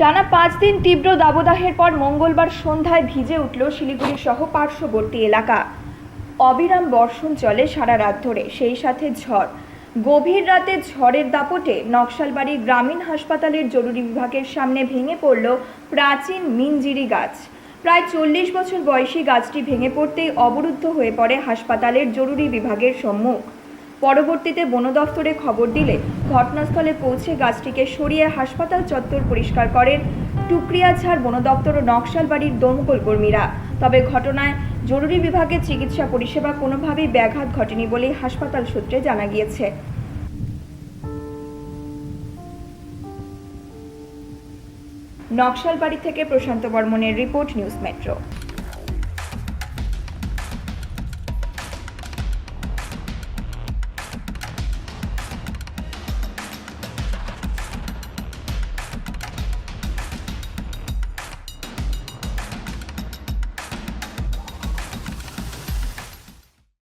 টানা পাঁচ দিন তীব্র দাবদাহের পর মঙ্গলবার সন্ধ্যায় ভিজে উঠল শিলিগুড়ি সহ পার্শ্ববর্তী এলাকা। অবিরাম বর্ষণ চলে সারা রাত ধরে, সেই সাথে ঝড়। গভীর রাতে ঝড়ের দাপটে নকশালবাড়ি গ্রামীণ হাসপাতালের জরুরি বিভাগের সামনে ভেঙে পড়ল প্রাচীন মিনজিরি গাছ। প্রায় চল্লিশ বছর বয়সী গাছটি ভেঙে পড়তেই অবরুদ্ধ হয়ে পড়ে হাসপাতালের জরুরি বিভাগের সম্মুখ। পরবর্তীতে বন দফতরে খবর দিলে ঘটনাস্থলে পৌঁছে গাছটিকে সরিয়ে হাসপাতাল চত্বর পরিষ্কার করেন টুকরিয়াঝাড় বন দপ্তর ও নকশালবাড়ির দমকল কর্মীরা। তবে ঘটনায় জরুরি বিভাগের চিকিৎসা পরিষেবা কোনোভাবেই ব্যাঘাত ঘটেনি বলে হাসপাতাল সূত্রে জানা গিয়েছে। নকশালবাড়ি থেকে প্রশান্ত বর্মনের রিপোর্ট নিউজ মেট্রো।